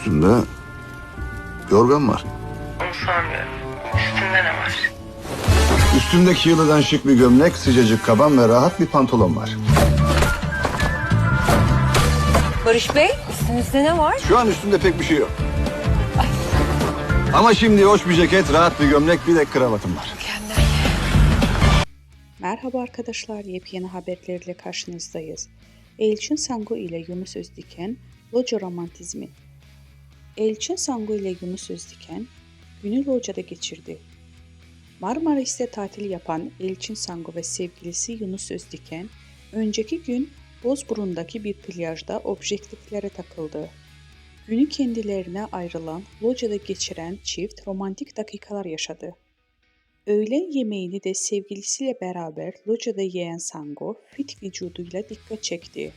Üstünde yorgan var. Onu sormuyorum. Üstünde ne var? Üstündeki yılıdan şık bir gömlek, sıcacık kaban ve rahat bir pantolon var. Barış Bey, üstünüzde ne var? Şu an üstünde pek bir şey yok. Ama şimdi hoş bir ceket, rahat bir gömlek, bir de kravatım var. Merhaba arkadaşlar, yepyeni haberlerle karşınızdayız. Elçin Sango ile Yunus Özdiken, Loca Romantizmi. Elçin Sango ile Yunus Özdiken, günü Loca'da geçirdi. Marmaris'te tatil yapan Elçin Sango ve sevgilisi Yunus Özdiken, önceki gün Bozburun'daki bir plajda objektiflere takıldı. Günü kendilerine ayrılan Loca'da geçiren çift romantik dakikalar yaşadı. Öğlen yemeğini de sevgilisiyle beraber locada yiyen Sango fit vücuduyla dikkat çekti.